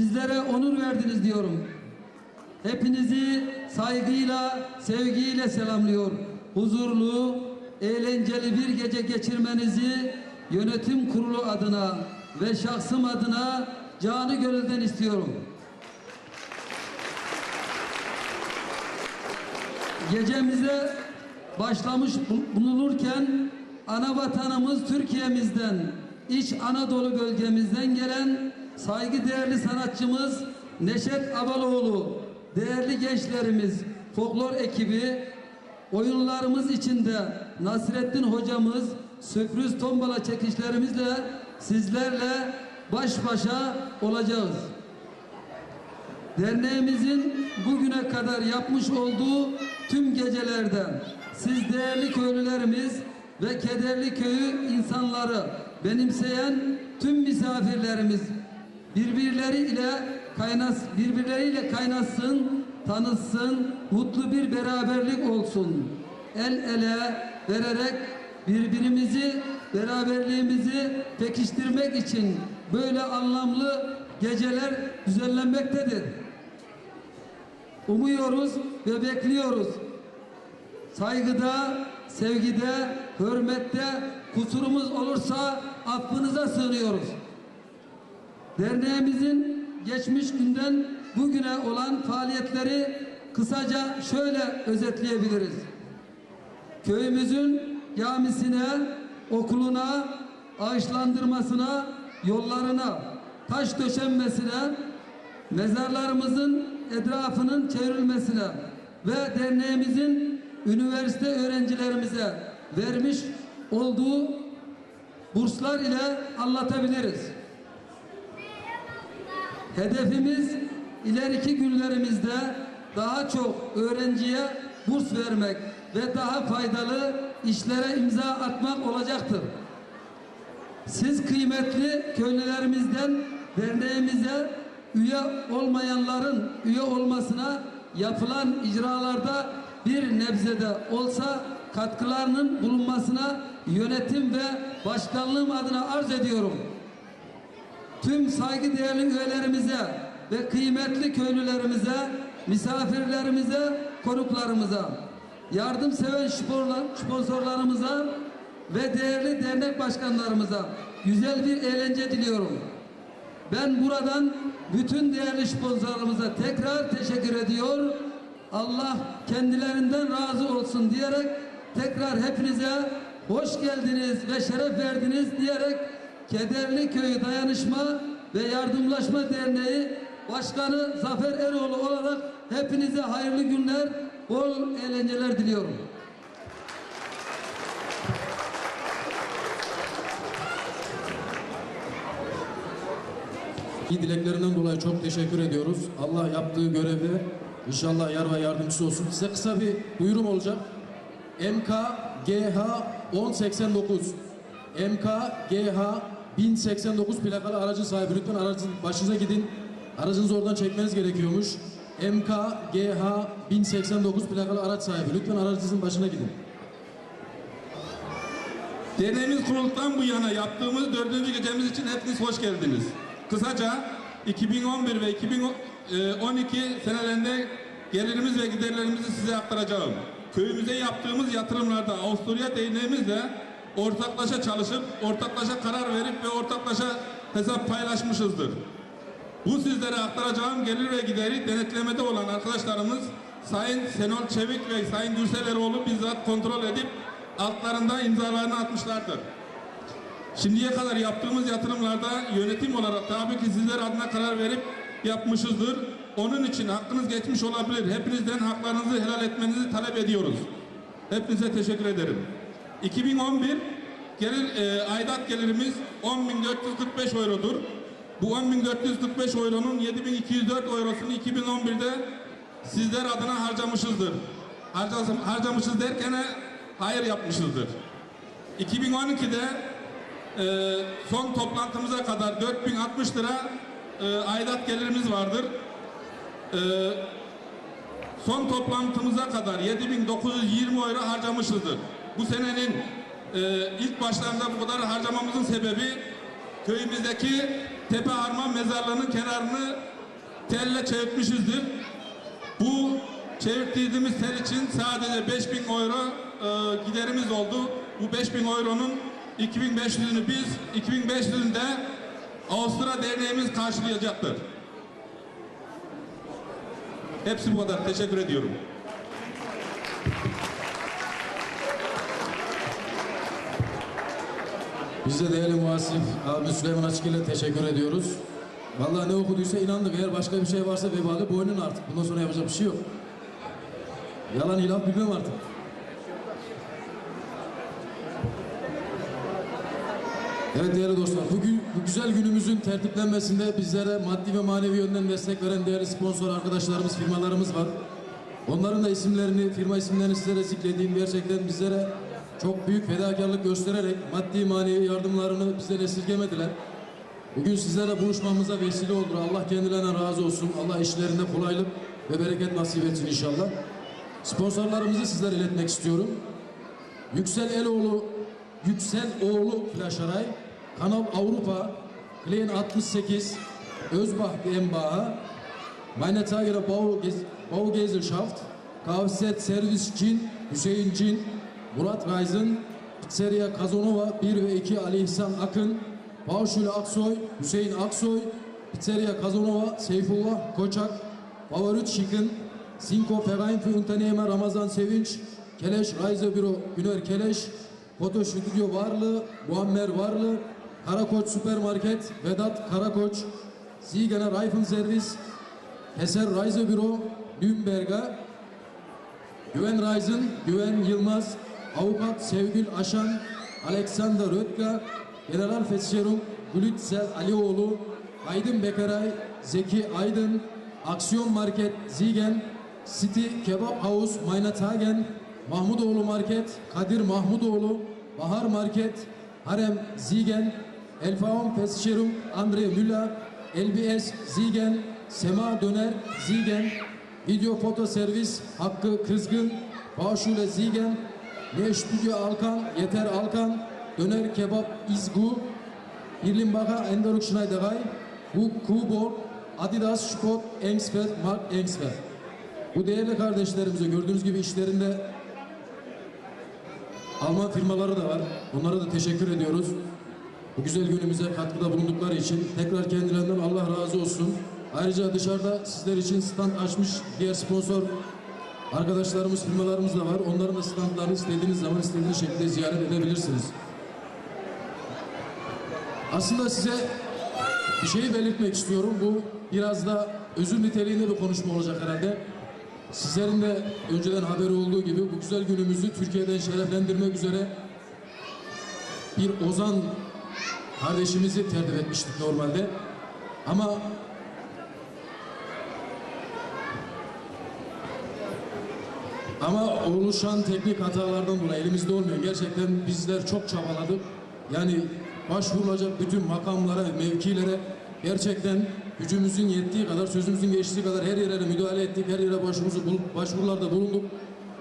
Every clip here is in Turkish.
bizlere onur verdiniz diyorum. Hepinizi saygıyla, sevgiyle selamlıyor. Huzurlu, eğlenceli bir gece geçirmenizi yönetim kurulu adına ve şahsım adına canı gönülden istiyorum. Gecemize başlamış bu- bulunurken ana vatanımız Türkiye'mizden, İç Anadolu bölgemizden gelen saygıdeğerli sanatçımız Neşet Abaloğlu, değerli gençlerimiz, folklor ekibi, oyunlarımız içinde Nasrettin hocamız sürpriz tombala çekişlerimizle sizlerle baş başa olacağız. Derneğimizin bugüne kadar yapmış olduğu tüm gecelerde siz değerli köylülerimiz ve kederli köyü insanları benimseyen tüm misafirlerimiz birbirleriyle kaynas birbirleriyle kaynaşsın, tanışsın, mutlu bir beraberlik olsun. El ele vererek birbirimizi, beraberliğimizi pekiştirmek için böyle anlamlı geceler düzenlenmektedir. Umuyoruz ve bekliyoruz. Saygıda, sevgide, hürmette kusurumuz olursa affınıza sığınıyoruz. Derneğimizin geçmiş günden bugüne olan faaliyetleri kısaca şöyle özetleyebiliriz. Köyümüzün camisine, okuluna, ağaçlandırmasına, yollarına, taş döşenmesine, mezarlarımızın etrafının çevrilmesine ve derneğimizin üniversite öğrencilerimize vermiş olduğu burslar ile anlatabiliriz. Hedefimiz ileriki günlerimizde daha çok öğrenciye burs vermek ve daha faydalı işlere imza atmak olacaktır. Siz kıymetli köylülerimizden derneğimize üye olmayanların üye olmasına yapılan icralarda bir nebzede olsa katkılarının bulunmasına yönetim ve başkanlığım adına arz ediyorum. Tüm saygıdeğerli üyelerimize ve kıymetli köylülerimize, misafirlerimize, konuklarımıza, yardımseven sporlar- sponsorlarımıza ve değerli dernek başkanlarımıza güzel bir eğlence diliyorum. Ben buradan bütün değerli sponsorlarımıza tekrar teşekkür ediyor. Allah kendilerinden razı olsun diyerek tekrar hepinize hoş geldiniz ve şeref verdiniz diyerek Kederli Köyü Dayanışma ve Yardımlaşma Derneği Başkanı Zafer Eroğlu olarak hepinize hayırlı günler, bol eğlenceler diliyorum. İyi dileklerinden dolayı çok teşekkür ediyoruz. Allah yaptığı görevde inşallah yar ve yardımcısı olsun. Size kısa bir duyurum olacak. MKGH 1089 MKGH 1089 plakalı aracın sahibi lütfen aracın başınıza gidin. Aracınızı oradan çekmeniz gerekiyormuş. MKGH 1089 plakalı araç sahibi lütfen aracınızın başına gidin. Derneğimiz kurulduktan bu yana yaptığımız dördüncü gecemiz için hepiniz hoş geldiniz. Kısaca 2011 ve 2012 senelerinde gelirimiz ve giderlerimizi size aktaracağım. Köyümüze yaptığımız yatırımlarda Avusturya Derneğimizle ortaklaşa çalışıp, ortaklaşa karar verip ve ortaklaşa hesap paylaşmışızdır. Bu sizlere aktaracağım gelir ve gideri denetlemede olan arkadaşlarımız Sayın Senol Çevik ve Sayın Gürsel Eroğlu bizzat kontrol edip altlarında imzalarını atmışlardır. Şimdiye kadar yaptığımız yatırımlarda yönetim olarak tabii ki sizler adına karar verip yapmışızdır. Onun için hakkınız geçmiş olabilir. Hepinizden haklarınızı helal etmenizi talep ediyoruz. Hepinize teşekkür ederim. 2011 gelir, e, aidat gelirimiz 10.445 eurodur. Bu 10.445 euronun 7.204 eurosunu 2011'de sizler adına harcamışızdır. Harcasım, harcamışız derken hayır yapmışızdır. 2012'de e, son toplantımıza kadar 4060 lira e, aidat gelirimiz vardır. E, son toplantımıza kadar 7920 euro harcamışızdır. Bu senenin e, ilk başlarında bu kadar harcamamızın sebebi köyümüzdeki Tepe Harman mezarlığının kenarını telle çevirtmişizdir. Bu çevirttiğimiz tel için sadece 5000 euro e, giderimiz oldu. Bu 5000 euronun 2500'ünü biz, 2500'ünü de Avusturya Derneğimiz karşılayacaktır. Hepsi bu kadar. Teşekkür ediyorum. Biz de değerli muhasip abi Süleyman Açık ile teşekkür ediyoruz. Vallahi ne okuduysa inandık. Eğer başka bir şey varsa vebali boynun artık. Bundan sonra yapacak bir şey yok. Yalan ilan bilmem artık. Evet değerli dostlar, bugün bu güzel günümüzün tertiplenmesinde bizlere maddi ve manevi yönden destek veren değerli sponsor arkadaşlarımız, firmalarımız var. Onların da isimlerini, firma isimlerini sizlere zikrediğim gerçekten bizlere çok büyük fedakarlık göstererek maddi manevi yardımlarını bizden esirgemediler. Bugün sizlerle buluşmamıza vesile oldu. Allah kendilerinden razı olsun. Allah işlerinde kolaylık ve bereket nasip etsin inşallah. Sponsorlarımızı sizlere iletmek istiyorum. Yüksel Eloğlu, Yüksel Oğlu Flaşaray, Kanal Avrupa, Klein 68, Özbach GmbH, Meine Tager Bau, Baugesellschaft, KFZ Servis Cin, Hüseyin Cin, Murat Reisen, Pizzeria Kazanova 1 ve 2 Ali İhsan Akın, Bağışule Aksoy, Hüseyin Aksoy, Pizzeria Kazanova, Seyfullah Koçak, Favorit Chicken, Cinco Verein für Unternehmer Ramazan Sevinç, Keleş Reisebüro Güner Keleş, Foto Stüdyo Varlı, Muammer Varlı, Karakoç Süpermarket, Vedat Karakoç, Siegener Reifenservice, Eser Reisebüro Nürnberg'a, Güven Reisen, Güven Yılmaz, Avukat Sevgül Aşan, Alexander Röttger, General Versicherung Gülütsel Alioğlu, Aydın Bekaray, Zeki Aydın, Aksiyon Market Zigen, City Kebap House Maynatagen, Mahmudoğlu Market, Kadir Mahmudoğlu, Bahar Market, Harem Zigen, Elfaon Versicherung Andre Müller, LBS Zigen, Sema Döner Zigen, Video foto servis Hakkı Kızgın, Bağşule Zigen, Ne Stüdyo Alkan, Yeter Alkan, Döner Kebap İzgu, Irlimbach'a Änderung Schneiderei, Bu Kubor, Adidas Sport, Engsfeld, Mark Engsfeld. Bu değerli kardeşlerimize gördüğünüz gibi işlerinde Alman firmaları da var. Onlara da teşekkür ediyoruz. Bu güzel günümüze katkıda bulundukları için tekrar kendilerinden Allah razı olsun. Ayrıca dışarıda sizler için stand açmış diğer sponsor arkadaşlarımız, firmalarımız da var. Onların da standlarını istediğiniz zaman istediğiniz şekilde ziyaret edebilirsiniz. Aslında size bir şeyi belirtmek istiyorum. Bu biraz da özür niteliğinde bir konuşma olacak herhalde. Sizlerin de önceden haberi olduğu gibi bu güzel günümüzü Türkiye'den şereflendirmek üzere bir Ozan kardeşimizi tertip etmiştik normalde. Ama ama oluşan teknik hatalardan dolayı elimizde olmuyor. Gerçekten bizler çok çabaladık. Yani başvurulacak bütün makamlara, mevkilere gerçekten gücümüzün yettiği kadar, sözümüzün geçtiği kadar her yere müdahale ettik. Her yere başvurumuzu bulup, başvurularda bulunduk.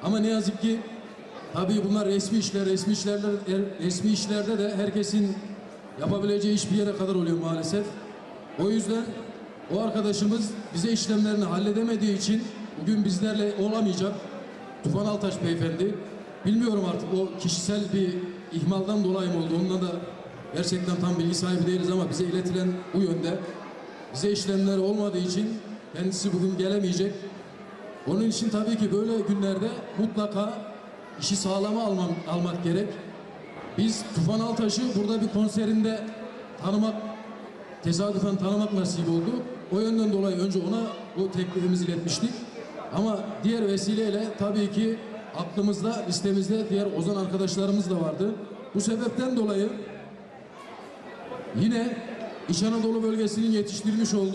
Ama ne yazık ki tabii bunlar resmi işler, resmi işlerler, resmi işlerde de herkesin yapabileceği iş bir yere kadar oluyor maalesef. O yüzden o arkadaşımız bize işlemlerini halledemediği için bugün bizlerle olamayacak. Tufan Altaş beyefendi. Bilmiyorum artık o kişisel bir ihmaldan dolayı mı oldu? Onunla da gerçekten tam bilgi sahibi değiliz ama bize iletilen bu yönde. Bize işlemler olmadığı için kendisi bugün gelemeyecek. Onun için tabii ki böyle günlerde mutlaka işi sağlama almam, almak gerek. Biz Tufan Altaş'ı burada bir konserinde tanımak, tesadüfen tanımak nasip oldu. O yönden dolayı önce ona bu teklifimizi iletmiştik. Ama diğer vesileyle tabii ki aklımızda, listemizde diğer Ozan arkadaşlarımız da vardı. Bu sebepten dolayı yine İç Anadolu bölgesinin yetiştirmiş olduğu